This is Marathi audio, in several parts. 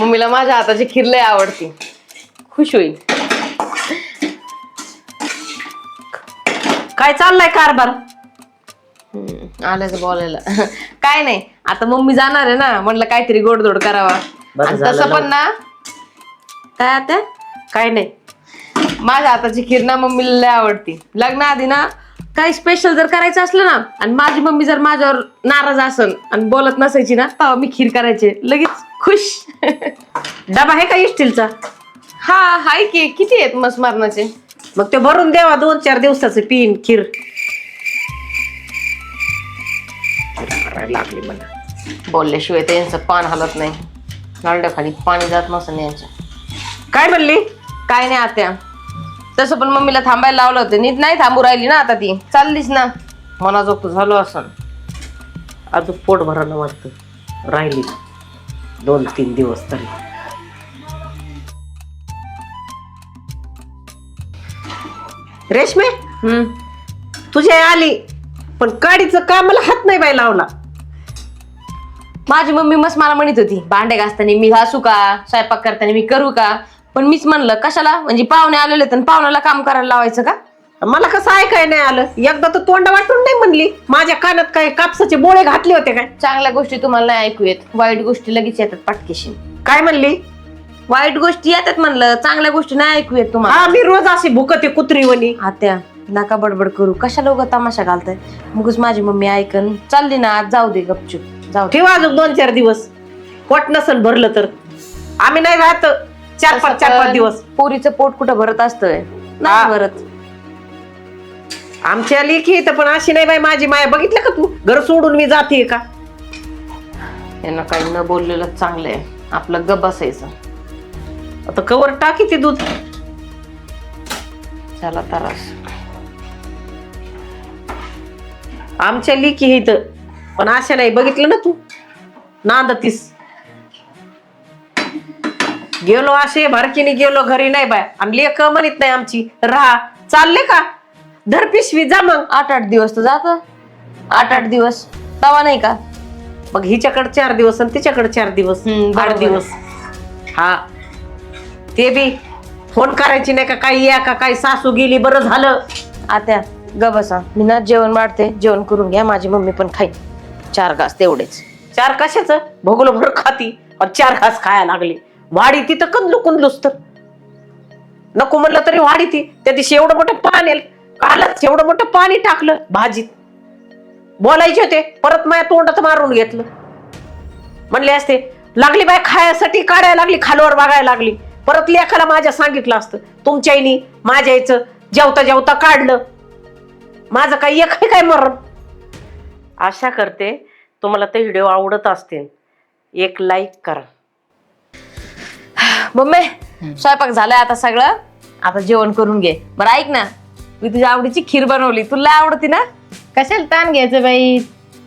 मम्मीला माझ्या हाताची खीर लय आवडते. खुश होईल. काय चाललाय कारभार? हम्म, आलं बोलायला. काय नाही आता मम्मी जाणार आहे ना म्हणलं काहीतरी गोडधोड करावा. आणि तसं. पण ना काय आता? काय नाही. माझ्या हाताची खीर ना मम्मीला लय आवडती. लग्न आधी ना काही स्पेशल जर करायचं असलं ना आणि माझी मम्मी जर माझ्यावर नाराज असन आणि बोलत नसायची ना तेव्हा मी खीर करायचे. लगेच खुश. डबा आहे का इस्टीलचा हा हाय की. किती आहेत मस मारणाचे? मग ते भरून द्यावा दोन चार दिवसाचं पिन खीर. लागली मला. बोलल्याशिवाय त्यांचं पान हलत नाही. खाली पाणी जात नसेल यांच्या काय म्हणली? काय नाही आत्या. तसं पण मम्मीला थांबायला लावलं होतं. नीट नाही थांबू राहिली ना आता ती. चाललीच ना. मनाजोगत झालो असं अजून पोट भरायला वाटतं. राहिली. दोन तीन दिवस तरी. रेशमे? हम्म. तुझी आई आली पण काडीचं कामाला हात नाही बाई लावला? माझी मम्मी मस्त मला म्हणत होती भांडे घासताना मी घासू का स्वयंपाक करताना मी करू का? पण मीच म्हणलं कशाला? म्हणजे पाहुणे आलेले तर पाहुण्याला काम करायला लावायचं का? मला कसं ऐकाय नाही आलं? एकदा तर तोंड वाटून नाही म्हणली. माझ्या कानात काय कापसाचे बोळे घातले होते काय? चांगल्या गोष्टी तुम्हाला नाही ऐकू येत. वाईट गोष्टी लगेच येतात पाटकेशी काय म्हणली? वाईट गोष्टी येतात म्हणलं चांगल्या गोष्टी नाही ऐकू येत तुम्हाला. हा मी रोज अशी भुकते कुत्रीवणी. आत्या नका बडबड करू. कशाला उगा तमाशा घालताय? मगच माझी मम्मी ऐकन. चालली ना आज जाऊ दे गपचूप. जाऊ दे. ठेवा अजून दोन चार दिवस. पोट नसन भरलं तर. आम्ही नाही राहत. चार पाच चार पाच दिवस. पोरीचं पोट कुठं भरत असतंय? हा. नाही भरत. आमच्या लेखी इथं पण अशी नाही बाई माझी माया बघितलं का तू? घर सोडून मी जाते का? यांना काही न बोललेलं चांगलं आहे आपलं गप बसायचं. आता कवर टाकी ते दूध. चला तरास. आमच्या लेखी इथं. पण अशा नाही बघितलं ना तू? नांदतीस. गेलो असे भारकीने गेलो घरी नाही बाय. आणि लेख म्हणत नाही आमची. राहा. चालले का? धर पिशवी जा मग. आठ आठ दिवस तर जात. आठ आठ दिवस. तवा नाही का? मग हिच्याकडे चार दिवस आणि तिच्याकडे चार दिवस. हम्म, आठ. दिवस. हा. ते बी फोन करायची नाही का? काही या का? काही सासू गेली बरं झालं. आत्या ग बसा. मी ना जेवण वाढते. जेवण करून घ्या. माझी मम्मी पण खाईन चार घास तेवढेच. चार कशाच? भोगलो भर खाती आणि चार घास खायला लागली. वाडी ती तर कंदलू कुंदलूस तर नको म्हणलं तरी वाडी ती. त्या दिवशी एवढं मोठं आलं. कालच एवढं मोठं पाणी टाकलं भाजीत. बोलायचे होते परत माझ्या तोंडात मारून घेतलं. म्हणले असते लागली बाय खायसाठी काढायला लागली खालवर बघायला लागली. परत लेखाला माझ्या सांगितलं असतं तुमच्या आईनी माझ्या आईचं जेवता जेवता काढलं. माझं काही एक आहे काय मरण. आशा करते तुम्हाला ते व्हिडिओ आवडत असतील. एक लाईक करा. मम्मी स्वयंपाक झालाय आता सगळं. आता जेवण करून घे. बरं ऐक ना. मी तुझ्या आवडीची खीर बनवली. तुला आवडती ना? कशाला ताण घ्यायचं बाई?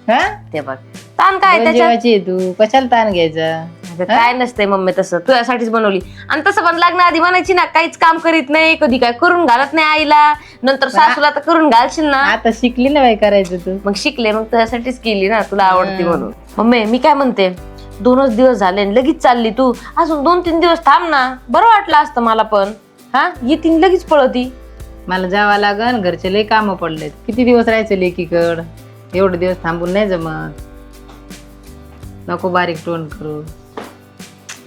हा? ते बघ. ताण काय दोन त्याच्यात? जेवायची आहे तू. कशाला ताण घ्यायचा? अगं, काय नसतंय मम्मी तसं. तुझ्यासाठीच बनवली. आणि तसं पण लग्न आधी म्हणायची ना काहीच काम करीत नाही कधी काय करून घालत नाही आईला. नंतर सासूला तर करून घालशील ना. आता शिकली ना बाई करायचं तू. मग शिकले मग तुझ्यासाठीच केली ना तुला आवडती म्हणून. मम्मी मी काय म्हणते? दोनच दिवस झाले आणि लगेच चालली तू. अजून दोन तीन दिवस थांब ना. बरं वाटलं असतं मला पण. हा? येतीन लगेच पळती. मला जावं लागन घरचे लय कामं पडलेत. किती दिवस राहायचं लेकीकड? एवढे दिवस थांबून नाही जमत. नको बारीक टोन करू.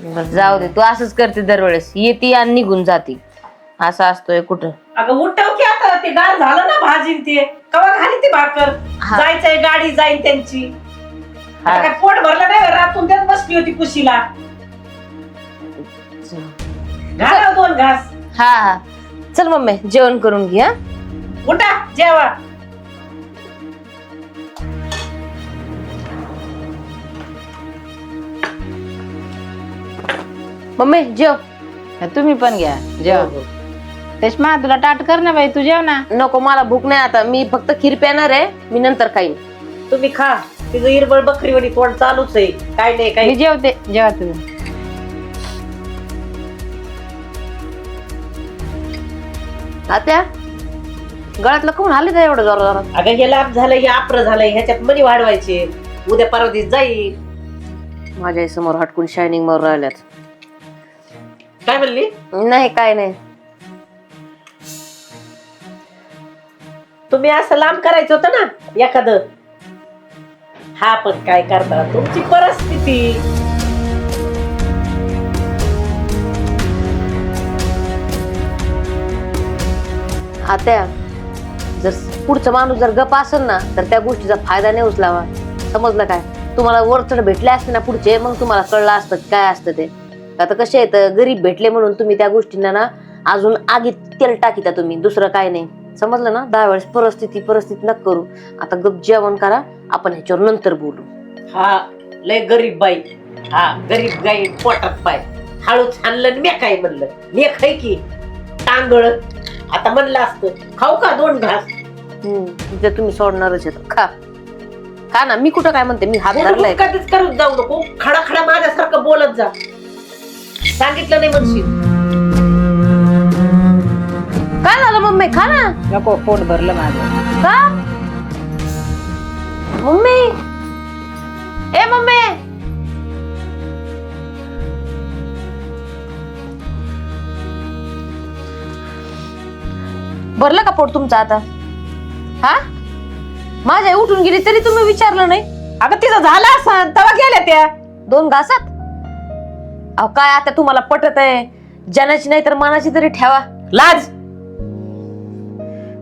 बरं, जाऊ दे तू असंच करते दरवेळेस. येते आणि निघून जाते. असं असतोय कुठं. अगं उठव की आता ते गार झालं ना भाजी ते. कवा घाली ती भाकर? हा. जायचंय गाडी जाईन त्यांची. आता हा. काय पोट भरलं नाही रातून त्यात बसली होती कुशीला. घाला दोन घास. हा हा. चल मम्मी जेवण करून घे हा. उठा जेवा. मम्मी जेव. हा, तुम्ही पण घ्या जेव. तेच तुला टाट कर ना बाई तू जेव ना. नको मला भूक नाही आता. मी फक्त खीर प्याणार आहे मी नंतर खाईन. तुम्ही खा. तिचं हिरबळ बकरीवडी तोंड चालूच आहे. काय नाही मी काय जेवते जेवा तुम्ही. तात्या गळ्यातलं कोण आले का एवढं जोर जोरात? अगं हे लाभ झालंय हे आप्र झालंय ह्याच्यात मनी वाढवायचे. उद्या परवा दिवस जाईल. माझ्यासमोर हटकून शायनिंग मारून राहिल्यात. काय म्हणली? नाही काय नाही. तुम्ही असं लांब करायचं होतं ना एखादं? हा पण काय करता? तुमची परिस्थिती. आता जर पुढचा माणूस जर गप असेल ना तर त्या गोष्टीचा फायदा नाही उचलावा. समजलं काय? तुम्हाला वरचढ भेटले असते ना पुढचे मग तुम्हाला कळलं असतं काय असतं ते. आता कसे आहेत गरीब भेटले म्हणून तुम्ही त्या गोष्टींना ना अजून आगीत तेल टाकिता तुम्ही दुसरं काय नाही. समजलं ना? दहा वेळेस परिस्थिती परिस्थिती नक करू. आता गप जेवण करा आपण ह्याच्यावर नंतर बोलू. हा लय गरीब बाई. हा गरीब गाई पोटात पाय. हळूच आणलं मी काय म्हणलं. मी खाय की. तांदूळ आता म्हणलं असतं. खाऊ का दोन घास? हम्म, ते तुम्ही सोडणारच खा. खा ना मी कुठं काय म्हणते? मी हात धरलाय. कधीच करत जाऊ नको. खडा खडा माझ्यासारखं बोलत जा. सांगितलं नाही म्हणशील? काय झालं मम्मी? खा ना. नको पोट भरलं माझं. का? भरलं का पोट तुमचं आता? हा? माझ्या उठून गेली तरी तुम्ही विचारलं नाही. अगं तिचं झालं असं. तवा गेल्या त्या. दोन घासात. अहो काय आता तुम्हाला पटत आहे? जनाची नाही तर मनाची तरी ठेवा. लाज.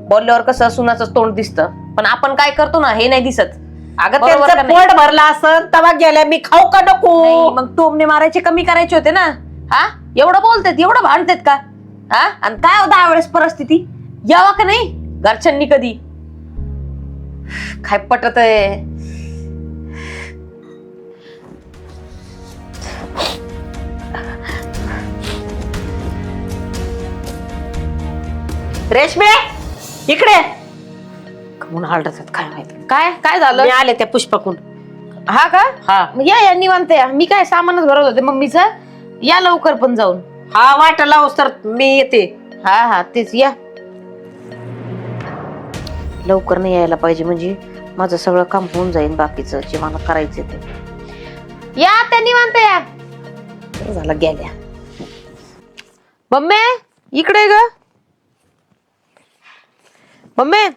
बोलल्यावर कसं सुनाचं तोंड दिसतं. पण आपण काय करतो ना हे नाही दिसत. अगं बरोबर का त्यांचं नाही? पोट भरलं असं तवा गेल्या. मी खाऊ का नाही, नको मग टोमने मारायचे कमी करायचे होते ना. हा? एवढं बोलतात एवढं भांडतात का? हा? आणि काय हो दहा वेळेस परिस्थिती? यावा का नाही? घरच्यांनी कधी. काय पटत आहे? रेशमे इकडे. म्हणून हालतात काय माहिती. काय? काय झालं? मी आले त्या पुष्पकून. हा का? हा. मग या या निवांत या. मी काय सामानच भरत होते. मम्मीचं या लवकर पण जाऊन. हा वाट लावस तर मी येते. हा हा तेच या. लवकर नाही यायला पाहिजे. म्हणजे माझं सगळं काम होऊन जाईल बाकीचं जे मला करायचं ते. या त्या निवांत या. बरं झालं गेल्या मम्मी इकडे ग. मम्मी.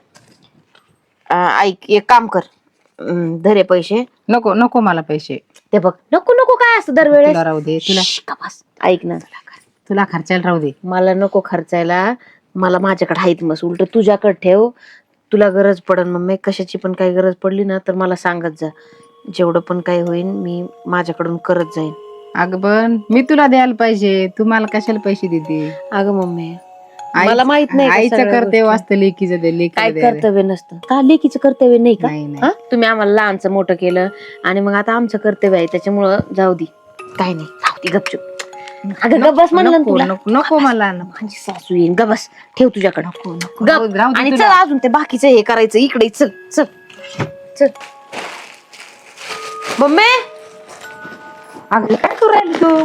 आ, ऐक एक काम कर. अं, धरे पैसे. नको नको मला पैसे. ते बघ नको नको काय असतं दरवेळेस? तुला राहू दे तुला. श्श. ऐक ना. तुला खर्चायला राहू दे. मला नको खर्चायला. मला माझ्याकडे आहेत मस उलट तुझ्याकडे ठेव. तुला गरज पडन मम्मी कशाची पण काही गरज पडली ना तर मला सांगत जा. जेवढं पण काही होईल मी माझ्याकडून करत जाईन. अगं पण मी तुला द्यायला पाहिजे. तू मला कशाला पैसे देते? अगं मम्मी आई- मला माहीत नाही का आईचं सगळ्या कर्तव्य गोष्टी? असतं लेकीचं दे काय द्यायला. कर्तव्य नसतं? का लेकीचं कर्तव्य नाही का? नाही नाही. हा? तुम्ही आम्हाला लहानचं मोठं केलं आणि मग आता आमचं कर्तव्य आहे त्याच्यामुळं जाऊ दे. काय नाही. जाऊ दे गपचूप. अगं गबस म्हणलं ना नको तुला. नको नको मला नको. माझी सासू येईन. गबस ठेव तुझ्याकडं नको गप राहू दे आणि चल तुला. अजून ते बाकीचं हे करायचं. इकडे चल चल. चल. मम्मी! अगं काय करू राहिली तू?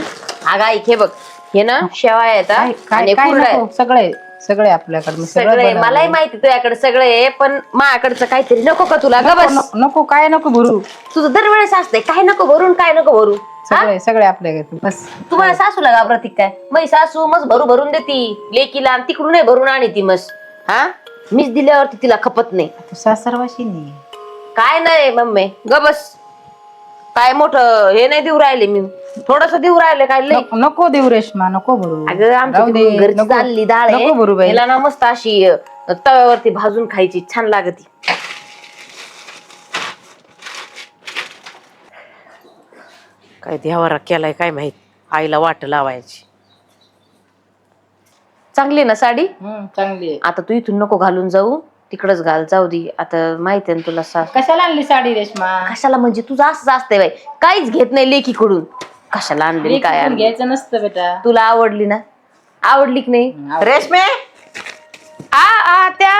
अगं ऐक हे बघ. हे ना शेवा आहेत हा. काय काय आणि काय कुरडया आहेत. नको सगळे सगळे आपल्याकडे सगळं. मलाही माहिती तुझ्याकडे सगळे आहे पण माझ्याकडचं काहीतरी नको का तुला? गबस. नको नको, काय नको भरू? तुझं दरवेळेस असतंय काय नको भरून काय नको भरू? हा? सगळे सगळे आपल्याकडे बस. तुम्हाला सासूला घाबरती काय? मै सासू मस भरू भरून देती लेकीला आणि तिकडून नाही भरून आणि ती मस हा? मीच दिल्यावरती तिला खपत नाही. तू सासरवाशी नाही काय नाही मम्मी. गबस. काय मोठं हे नाही देऊ राहिले मी. थोडस देऊ राहिले काय लय नको- नको देऊ रेशमा नको भरू. अगं आमच्या राहू दे, तिकडून घरची नको- चालली डाळ आहे. नको भरू बाई. याला ना मस्त अशी अ, तव्यावरती भाजून खायची छान लागती. काय देवारा केलाय काय माहीत? आईला वाट लावायची. चांगली आहे ना साडी? हम्म, चांगली आहे. आता तू इथून नको घालून जाऊ. तिकडच घाल जाऊ दे. आता माहिती आहे ना तुला सास कशाला आणली साडी रेशमा? कशाला म्हणजे तुझं असंच असतंय बाई. काहीच घेत नाही लेकीकडून. कशाला आणली काय लेकीकडून आणली? घ्यायचं नसतं बेटा. तुला आवडली ना? आवडली की नाही? रेशमे! आ आ त्या.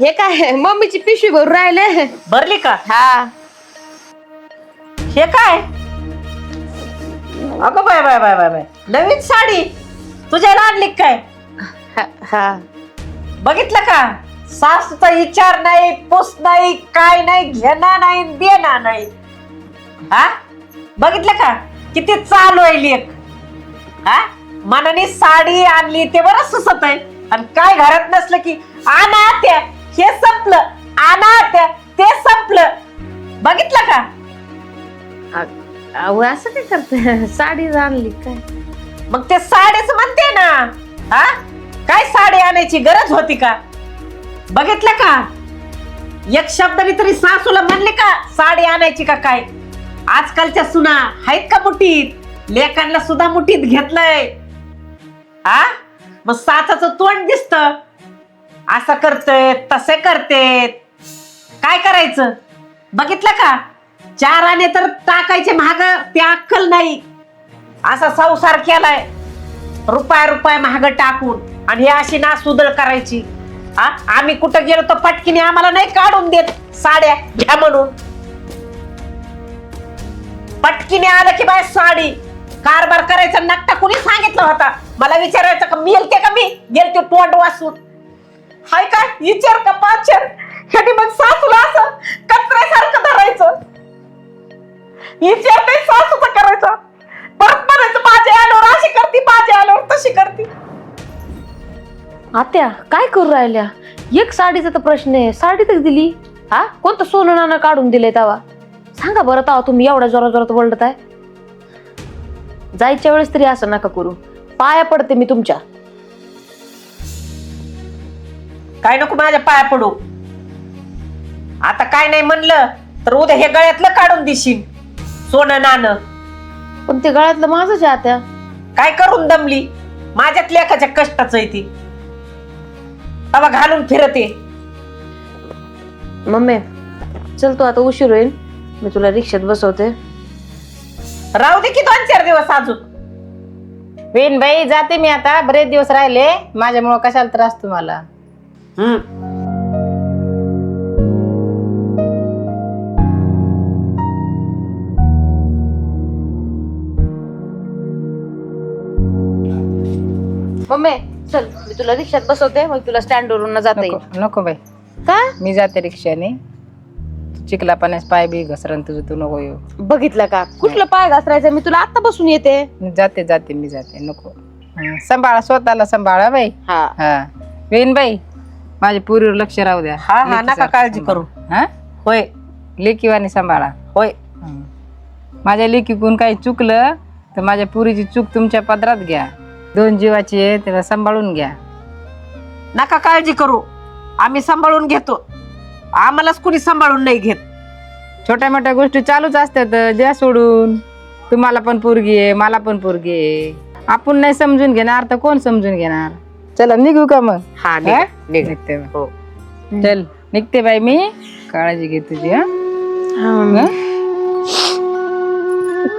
हे काय मम्मीची पिशवी भरून राहिले. भरली का? हा. हे काय? अगं bye bye bye bye bye. नवीन साडी. तुझ्याला आणली काय? हा, हा. बघितलं का? सासूचा विचार नाही पुस नाही काय नाही घेणार नाही देणार नाही. हा? बघितलं का? किती चालू आहे लेख. हा? मनाने साडी आणली ते बरं सुसत आहे. आणि काय घरात नसलं की आणा त्या हे संपलं. आणा त्या ते संपलं. बघितलं का? अहो असं काय करते साडी आणली काय? मग ते साडीच म्हणते ना. हा? काय साडी आणायची गरज होती का? बघितलं का? एक शब्दाने तरी सासूला म्हणले का साडी आणायची का काय? आजकालच्या सुना आहेत का मुठीत? लेकांना सुद्धा मुठीत घेतलंय. हा मग साचाचं तोंड दिसत. असं करतय तसे करतेत काय करायचं? बघितलं का? चार आणे तर टाकायचे महाग ते अक्कल नाही. असा संसार केलाय. रुपया रुपया महाग टाकून आणि हे अशी ना सुदळ करायची. हा? आम्ही कुठं गेलो तर पटकीने आम्हाला नाही काढून देत. साड्या घ्या म्हणून. पटकीने आलं की बाय साडी. कारभार करायचा नकटा कुणी सांगितलं होता? मला विचारायचं का मिळते का मी? गेलते तोंड वासून. हाय काय? विचार का पाचर? ह्याने मग सासूला असं कचऱ्यासारखं धरायचं. विचार नाही सासूचं करायचं. परत म्हणायचं माझ्या आलो अशी करते. आत्या काय करू राहिल्या? एक साडीचा तर प्रश्न आहे. साडी तर दिली? हा? कोणतं सोनं नाणं काढून दिलंय तवा? सांगा बरं तवा तुम्ही एवढ्या जोरात जोरात बोलत आहे जायच्या वेळेस तरी असं नका करू. पाया पडते मी तुमच्या. काय नको माझ्या पाया पडू. आता काय नाही म्हणलं तर उद्या हे गळ्यातलं काढून देशील. सोनं नाणं. पण ते गळ्यातलं माझंच आहे आत्या. काय करून दमली? माझ्यात लेखाच्या कष्टाच आहे ती. तवा घालून फिरते. मम्मी चल तू आता उशीर होईल. मी तुला रिक्षात बसवते. राहू दे की दोन चार दिवस अजून. वेन बाई जाते मी आता. बरेच दिवस राहिले. माझ्यामुळं कशाला त्रास तुम्हाला? हम्म. मम्मी चल मी तुला रिक्षात बसवते मग तुला स्टँड वरून जाता येईल. नको नको बाई. का? मी जाते रिक्षाने. चिखला पाण्यास पाय बी घसरण तुझं तू नको येऊ. बघितलं का? कुठलं पाय घसरायचं मी तुला आता बसून येते. मी जाते जाते मी जाते नको. हं, सांभाळा स्वतःला सांभाळा बाई. हा. हा. वेन बाई माझ्या पुरीवर लक्ष राहू द्या. हा, हा, नका काळजी सांभाळा. करू. हा? होय. लेकीवानी सांभाळा. होय. हं. माझ्या लेकीकून काही चुकलं तर माझ्या पुरीची चूक तुमच्या पदरात घ्या. दोन जीवाची आहे त्याला सांभाळून घ्या. नका काळजी करू. आम्ही सांभाळून घेतो. आम्हालाच कुणी सांभाळून नाही घेत. छोट्या मोठ्या गोष्टी चालूच असतात द्या सोडून. तुम्हाला पण पोरगी आहे मला पण पोरगी आहे. आपण नाही समजून घेणार तर कोण समजून घेणार? चला निघू का मग? हा हा? निघ, निघ. निघते मग. हो. चल निघते बाई मी. काळजी घे तुझी हा. हं?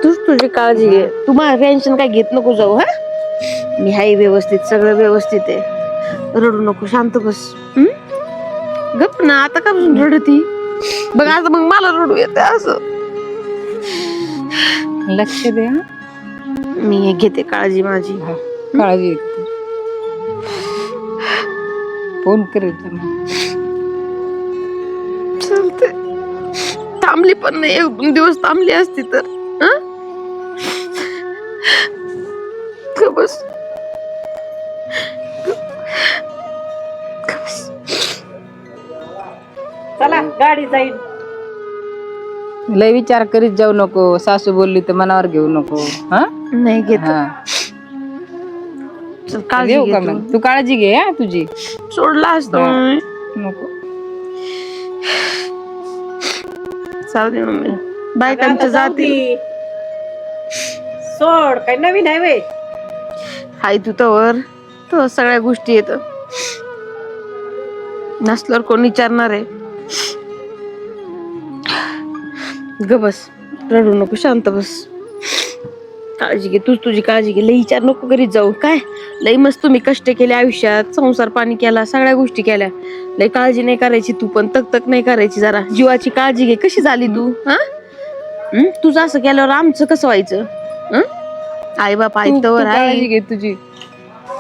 तूच तुझी काळजी घे. तू मला टेन्शन काय घेत नको जाऊ हा? मी हाय व्यवस्थित सगळं व्यवस्थित आहे. रडू नको शांत बस? गप ना आता का बसून रडती? बघ आता मग मला रडू येते असं. लक्ष दे हं? मी हे घेते काळजी माझी. हा, काळजी घे तू. फोन करेल चालते थांबली पण नाही एक दोन दिवस थांबली असती तर. चला गाडी जाईल. लय विचार करीत जाऊ नको. सासू बोलली तर मनावर घेऊ नको. हा? नाही घेत. हा. चल काळजी घेऊ घे का तू. मग? तू काळजी घे हा तुझी. सोडला असतो हा. मम्मी. नको. चालू दे मम्मी. बायकांच्या आता जाऊ जाती. दे. सोड काय नवीन आहे वे. हाय तू तवर. तो सगळ्या गोष्टी येत. नसल्यावर कोण विचारणार आहे? ग बस रडू नको शांत बस. काळजी घे तूच तुझी काळजी घे. लई विचार नको करीत जाऊ. काय? लई मस्त तुम्ही कष्ट केले आयुष्यात. संसार पाणी केला सगळ्या गोष्टी केल्या. लई काळजी नाही करायची तू पण तक तक नाही करायची जरा. जीवाची काळजी घे. कशी झाली तू? हा? तुझं असं केल्यावर आमचं कसं व्हायचं? हं? आई बाप तू- आहेत तू तवर आहे. काळजी घे तुझी.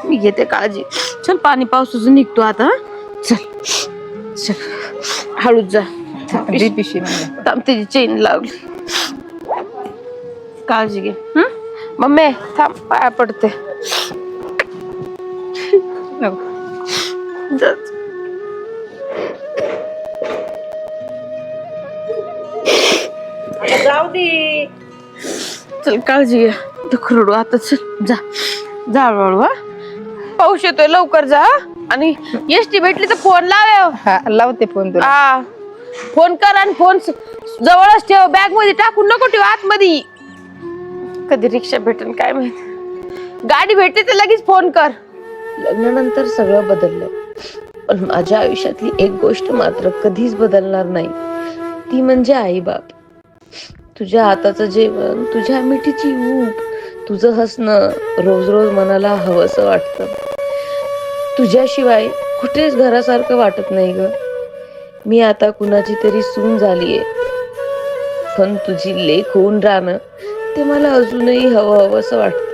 मी घेते काळजी. चल पाणी पावसाचं निघतो आता? चल. चल. हळूच जा. थांब चेन लावली काळजी घे हं? मम्मी थांब पाया पडते नको जाऊ दे चल काळजी घ्या दुखरडू आता चल जा जा हळूहळू हा पाऊस येतोय लवकर जा हा? आणि एसटी भेटली तर फोन लाव हा लावते फोन तुला हा फोन कर आणि फोन स- जवळच ठेव. बॅगमध्ये टाकून नको ठेव आतमध्ये. कधी रिक्षा भेटेल काय माहीत. गाडी भेटते तर लगेच फोन कर. लग्नानंतर सगळं बदललं. पण माझ्या आयुष्यातली एक गोष्ट मात्र कधीच बदलणार नाही. ती म्हणजे आई बाप तुझ्या हाताचं जेवण तुझ्या मिठीची ऊब तुझं हसणं रोज रोज मनाला हवंसं वाटतं. तुझ्याशिवाय कुठेच घरासारखं वाटत नाही ग. मी आता कुणाची तरी सून झालीये. पण तुझी लेख होऊन राहणं ते मला अजूनही हवं हवं असं वाटतं.